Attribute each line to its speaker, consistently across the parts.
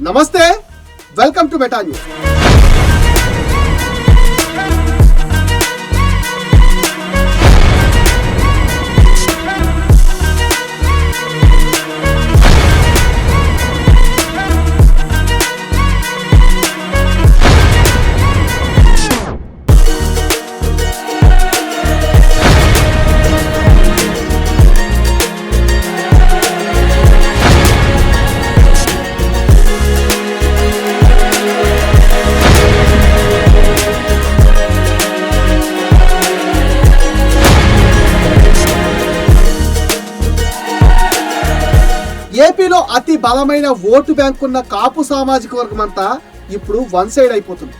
Speaker 1: నమస్తే welcome to meta news అతి బలమైన ఓటు బ్యాంక్ ఉన్న కాపు సామాజిక వర్గం అంతా ఇప్పుడు వన్ సైడ్ అయిపోతుంది.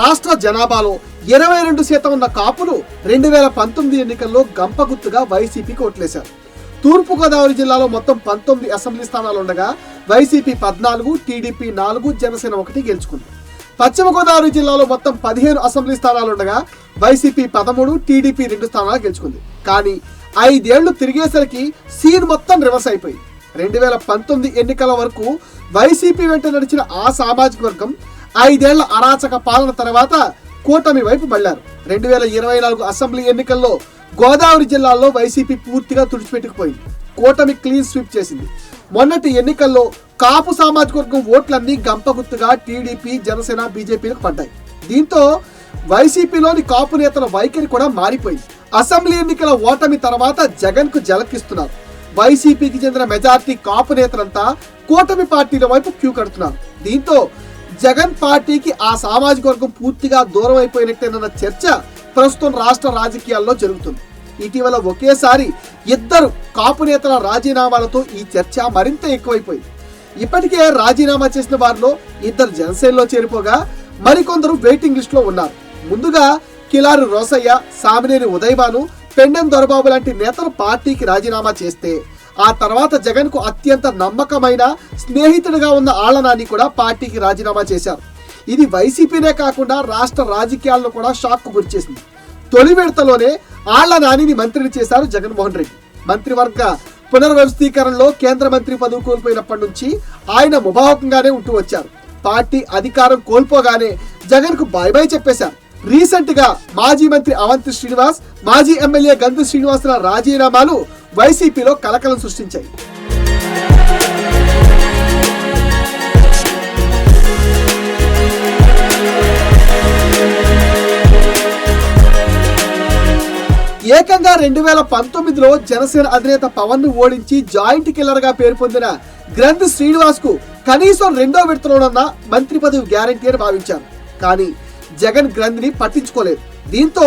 Speaker 1: రాష్ట్ర జనాభాలో ఇరవై రెండు శాతం ఉన్న కాపులు రెండు వేల పంతొమ్మిది ఎన్నికల్లో గంపగుత్తుగా వైసీపీకి ఓట్లేశారు. తూర్పుగోదావరి జిల్లాలో మొత్తం పంతొమ్మిది అసెంబ్లీ స్థానాలు ఉండగా వైసీపీ పద్నాలుగు టీడీపీ నాలుగు జనసేన ఒకటి గెలుచుకుంది. పశ్చిమ గోదావరి జిల్లాలో మొత్తం పదిహేను అసెంబ్లీ స్థానాలు ఉండగా వైసీపీ పదమూడు టీడీపీ రెండు స్థానాలు గెలుచుకుంది. కానీ ఐదేళ్ళు తిరిగేసరికి సీన్ మొత్తం రివర్స్ అయిపోయింది. రెండు వేల పంతొమ్మిది ఎన్నికల వరకు వైసీపీ వెంట నడిచిన ఆ సామాజిక వర్గం ఐదేళ్ళ అరాచక పాలన తర్వాత కూటమి వైపు మళ్ళారు రెండు వేల ఇరవై నాలుగు అసెంబ్లీ ఎన్నికల్లో గోదావరి జిల్లాలో వైసీపీ పూర్తిగా తుడిచిపెట్టుకుపోయింది. కూటమి క్లీన్ స్వీప్ చేసింది. మొన్నటి ఎన్నికల్లో కాపు సామాజిక వర్గం ఓట్లన్నీ గంపగుత్తుగా టీడీపీ జనసేన బీజేపీలకు పడ్డాయి. దీంతో వైసీపీలోని కాపు నేతల వైఖరి కూడా మారిపోయింది. అసెంబ్లీ ఎన్నికల ఓటమి తర్వాత జగన్కు జలకిస్తున్నారు వైసీపీకి చెందిన మెజార్టీ కాపు నేతలంతా కూటమి పార్టీల వైపు క్యూ కడుతున్నారు. దీంతో జగన్ పార్టీకి ఆ సామాజిక వర్గం పూర్తిగా దూరం అయిపోయినట్టేనన్న చర్చ ప్రస్తుతం రాష్ట్ర రాజకీయాల్లో జరుగుతుంది. ఇటీవల ఒకేసారి ఇద్దరు కాపు నేతల రాజీనామాలతో ఈ చర్చ మరింత ఎక్కువైపోయింది. ఇప్పటికే రాజీనామా చేసిన వారిలో ఇద్దరు జనసేనలో చేరిపోగా మరికొందరు వెయిటింగ్ లిస్ట్లో ఉన్నారు. ముందుగా కిలారు రోసయ్య సామినేని ఉదయభాను పెండెం దొరబాబు లాంటి నేతలు పార్టీకి రాజీనామా చేస్తే ఆ తర్వాత జగన్కు అత్యంత నమ్మకమైన స్నేహితుడిగా ఉన్న ఆళ్ళనాని కూడా పార్టీకి రాజీనామా చేశారు. ఇది వైసీపీనే కాకుండా రాష్ట్ర రాజకీయాలను కూడా షాక్కు గురిచేసింది. తొలి విడతలోనే ఆళ్ళ నానిని మంత్రిని చేశారు జగన్మోహన్ రెడ్డి. మంత్రివర్గ పునర్వ్యవస్థీకరణలో కేంద్ర మంత్రి పదవి కోల్పోయినప్పటి నుంచి ఆయన ముభావకంగానే ఉంటూ వచ్చారు. పార్టీ అధికారం కోల్పోగానే జగన్కు బాయ్ బాయ్ చెప్పేశారు. రీసెంట్గా మాజీ మంత్రి అవంతి శ్రీనివాస్ మాజీ ఎమ్మెల్యే గంధు శ్రీనివాసుల రాజీనామాలు వైసీపీలో కలకలం సృష్టించాయి. ఏకంగా రెండు వేల పంతొమ్మిదిలో జనసేన అధినేత పవన్ను ఓడించి జాయింట్ కిల్లర్గా పేరు పొందిన గ్రంథ్ శ్రీనివాస్కు కనీసం రెండో విడతలోనన్న మంత్రి పదవి గ్యారంటీ అని భావించారు. కానీ జగన్ గ్రంథిని పట్టించుకోలేదు. దీంతో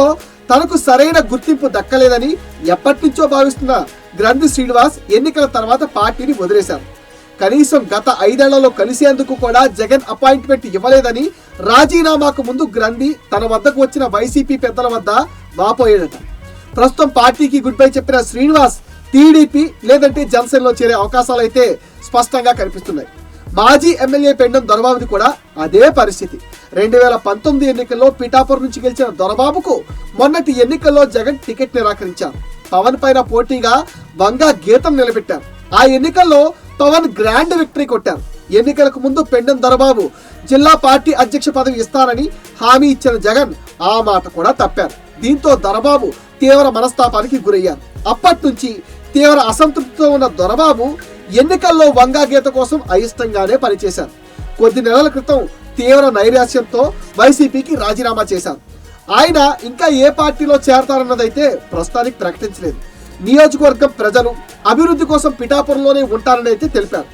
Speaker 1: తనకు సరైన గుర్తింపు దక్కలేదని ఎప్పటినుంచో భావిస్తున్న గ్రంథి శ్రీనివాస్ ఎన్నికల తర్వాత పార్టీని వదిలేశారు. కనీసం గత ఐదేళ్ళలో కలిసేందుకు కూడా జగన్ అపాయింట్మెంట్ ఇవ్వలేదని రాజీనామాకు ముందు గ్రంథి తన వద్దకు వచ్చిన వైసీపీ పెద్దల వద్ద వాపోయాడట. ప్రస్తుతం పార్టీకి గుడ్ బై చెప్పిన శ్రీనివాస్ టీడీపీ లేదంటే జనసేనలో చేరే అవకాశాలు అయితే స్పష్టంగా కనిపిస్తున్నాయి. మాజీ ఎమ్మెల్యే పెండం దొరబాబుది కూడా అదే పరిస్థితి. రెండు వేల పంతొమ్మిది ఎన్నికల్లో పిఠాపురం నుంచి గెలిచిన దొరబాబుకు మొన్నటి ఎన్నికల్లో జగన్ టికెట్ నిరాకరించారు. పవన్ పైన పోటీగా వంగా గీతం నిలబెట్టారు. ఆ ఎన్నికల్లో పవన్ గ్రాండ్ విక్టరీ కొట్టారు. ఎన్నికలకు ముందు పెండం దొరబాబు జిల్లా పార్టీ అధ్యక్ష పదవి ఇస్తానని హామీ ఇచ్చిన జగన్ ఆ మాట కూడా తప్పారు. దీంతో దొరబాబు తీవ్ర మనస్తాపానికి గురయ్యారు. అప్పటి నుంచి తీవ్ర అసంతృప్తితో ఉన్న దొరబాబు ఎన్నికల్లో వంగా గీత కోసం అయిష్టంగానే పనిచేశారు. కొద్ది నెలల క్రితం తీవ్ర నైరాశ్యంతో వైసీపీకి రాజీనామా చేశారు. ఆయన ఇంకా ఏ పార్టీలో చేరతారన్నదైతే ప్రస్తుతానికి ప్రకటించలేదు. నియోజకవర్గం ప్రజలు అభివృద్ధి కోసం పిఠాపురంలోనే ఉంటారని అయితే తెలిపారు.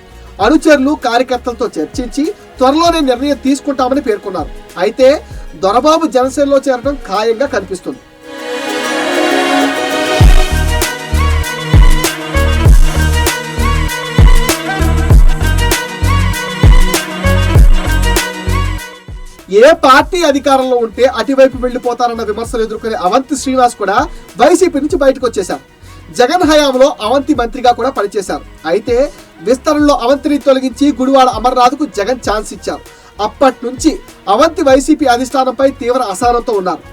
Speaker 1: అనుచరులు కార్యకర్తలతో చర్చించి త్వరలోనే నిర్ణయం తీసుకుంటామని పేర్కొన్నారు. అయితే దొరబాబు జనసేనలో చేరడం ఖాయంగా కనిపిస్తుంది. ఏ పార్టీ అధికారంలో ఉంటే అటువైపు వెళ్ళిపోతారన్న విమర్శలు ఎదుర్కొనే అవంతి శ్రీనివాస్ కూడా వైసీపీ నుంచి బయటకు వచ్చేశారు. జగన్ హయాంలో అవంతి మంత్రిగా కూడా పనిచేశారు. అయితే విస్తరణలో అవంతిని తొలగించి గుడివాడ అమర్నాథ్కు జగన్ ఛాన్స్ ఇచ్చారు. అప్పటి నుంచి అవంతి వైసీపీ అధిష్టానంపై తీవ్ర అసహనంతో ఉన్నారు.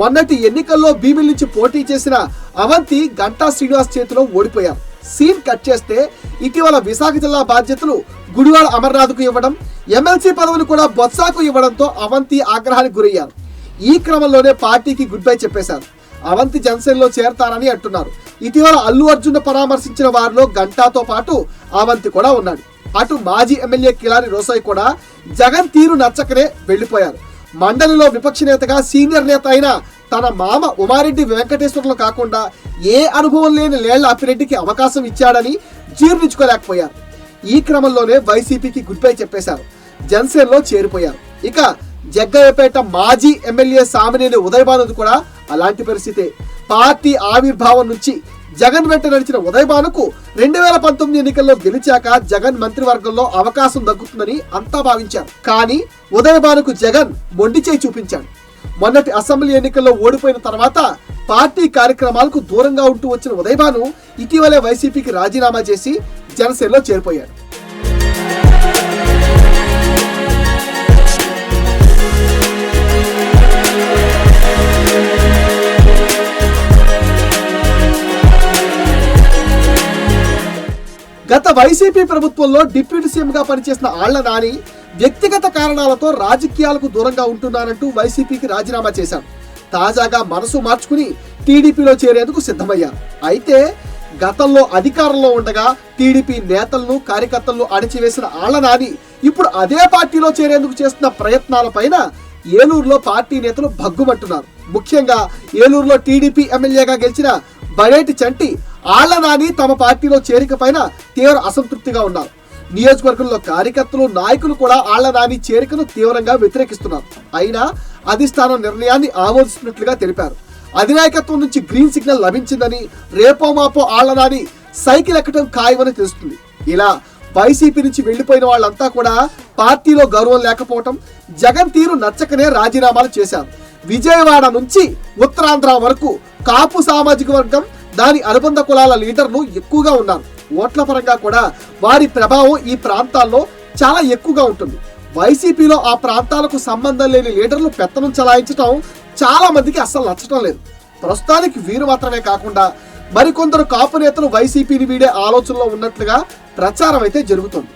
Speaker 1: మొన్నటి ఎన్నికల్లో భీమిల్ నుంచి పోటీ చేసిన అవంతి గంటా శ్రీనివాస్ చేతిలో ఓడిపోయారు. సీన్ కట్ చేస్తే ఇటీవల విశాఖ జిల్లా బాధ్యతలు గుడివాడ అమర్నాథ్కు ఇవ్వడం ఎమ్మెల్సీ పదవిని కూడా బొత్సాకు ఇవ్వడంతో అవంతి ఆగ్రహానికి గురయ్యారు. ఈ క్రమంలోనే పార్టీకి గుడ్ బై చెప్పేశారు. అవంతి జనసేనలో చేరతారని అంటున్నారు. ఇటీవల అల్లు అర్జున్ పరామర్శించిన వారిలో గంటాతో పాటు అవంతి కూడా ఉన్నాడు. అటు మాజీ ఎమ్మెల్యే కిలారి రోసయ్య కూడా జగన్ తీరు నచ్చకనే వెళ్ళిపోయారు మండలిలో విపక్ష నేతగా సీనియర్ నేత అయిన తన మామ ఉమారెడ్డి వెంకటేశ్వర్లు కాకుండా ఏ అనుభవం లేని లేళ్ళ అప్పిరెడ్డికి అవకాశం ఇచ్చాడని జీర్ణించుకోలేకపోయారు. ఈ క్రమంలోనే వైసీపీకి గుడ్ బై చెప్పేశారు. జనసేనలో చేరిపోయారు. ఇక జగ్గయ్యపేట మాజీ ఎమ్మెల్యే సామినేని ఉదయభానుది కూడా అలాంటి పరిస్థితే. పార్టీ ఆవిర్భావం నుంచి జగన్ వెంట నడిచిన ఉదయభానుకు రెండు వేల పంతొమ్మిది ఎన్నికల్లో గెలిచాక జగన్ మంత్రివర్గంలో అవకాశం దక్కుతుందని అంతా భావించారు. కానీ ఉదయభానుకు జగన్ మొండి చేయి చూపించాడు. మొన్నటి అసెంబ్లీ ఎన్నికల్లో ఓడిపోయిన తర్వాత పార్టీ కార్యక్రమాలకు దూరంగా ఉంటూ వచ్చిన ఉదయభాను ఇటీవలే వైసీపీకి రాజీనామా చేసి జనసేనలో చేరిపోయాడు. గత వైసీపీ ప్రభుత్వంలో డిప్యూటీ సీఎంగా పనిచేసిన ఆళ్ళ నాని వ్యక్తిగత కారణాలతో రాజకీయాలకు దూరంగా ఉంటున్నానంటూ వైసీపీకి రాజీనామా చేశారు. తాజాగా మనసు మార్చుకుని టీడీపీలో చేరేందుకు సిద్ధమయ్యారు. అయితే గతంలో అధికారంలో ఉండగా టీడీపీ నేతలను కార్యకర్తలను అణిచివేసిన ఆళ్ళ నాని ఇప్పుడు అదే పార్టీలో చేరేందుకు చేస్తున్న ప్రయత్నాలపైన ఏలూరులో పార్టీ నేతలు భగ్గుమంటున్నారు. ముఖ్యంగా ఏలూరులో టీడీపీ ఎమ్మెల్యేగా గెలిచిన బడేటి చంటి ఆళ్ళ నాని తమ పార్టీలో చేరిక పైన తీవ్ర అసంతృప్తిగా ఉన్నారు. నియోజకవర్గంలో కార్యకర్తలు నాయకులు కూడా ఆళ్ళ నాని చేరికను తీవ్రంగా వ్యతిరేకిస్తున్నారు. అయినా అధిష్టానం నిర్ణయాన్ని ఆమోదిస్తున్నట్లుగా తెలిపారు. అధినాయకత్వం నుంచి గ్రీన్ సిగ్నల్ లభించిందని రేపో మాపో ఆళ్ళ నాని సైకిల్ ఎక్కడం ఖాయమని తెలుస్తుంది. ఇలా వైసీపీ నుంచి వెళ్ళిపోయిన వాళ్ళంతా కూడా పార్టీలో గౌరవం లేకపోవటం జగన్ తీరు నచ్చకనే రాజీనామాలు చేశారు. విజయవాడ నుంచి ఉత్తరాంధ్ర వరకు కాపు సామాజిక వర్గం దాని అనుబంధ కులాల లీడర్లు ఎక్కువగా ఉన్నారు. ఓట్ల పరంగా కూడా వారి ప్రభావం ఈ ప్రాంతాల్లో చాలా ఎక్కువగా ఉంటుంది. వైసీపీలో ఆ ప్రాంతాలకు సంబంధం లేని లీడర్లు పెత్తనం చలాయించడం చాలా మందికి అస్సలు నచ్చటం లేదు. ప్రస్తుతానికి వీరు మాత్రమే కాకుండా మరికొందరు కాపు నేతలు వైసీపీని వీడే ఆలోచనలో ఉన్నట్లుగా ప్రచారం అయితే జరుగుతుంది.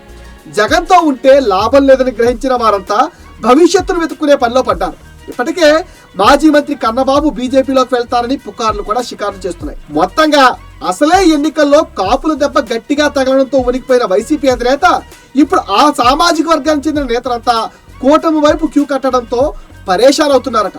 Speaker 1: జగన్తో ఉంటే లాభం లేదని గ్రహించిన వారంతా భవిష్యత్తును వెతుక్కునే పనిలో పడ్డారు. ఇప్పటికే మాజీ మంత్రి కన్నబాబు బీజేపీలోకి వెళ్తారని పుకార్లు కూడా షికారు చేస్తున్నాయి. మొత్తంగా అసలే ఎన్నికల్లో కాపుల దెబ్బ గట్టిగా తగలడంతో ఉనికిపోయిన వైసీపీ అధినేత ఇప్పుడు ఆ సామాజిక వర్గానికి చెందిన నేతలంతా కూటమి వైపు క్యూ కట్టడంతో పరేషాన్ అవుతున్నారట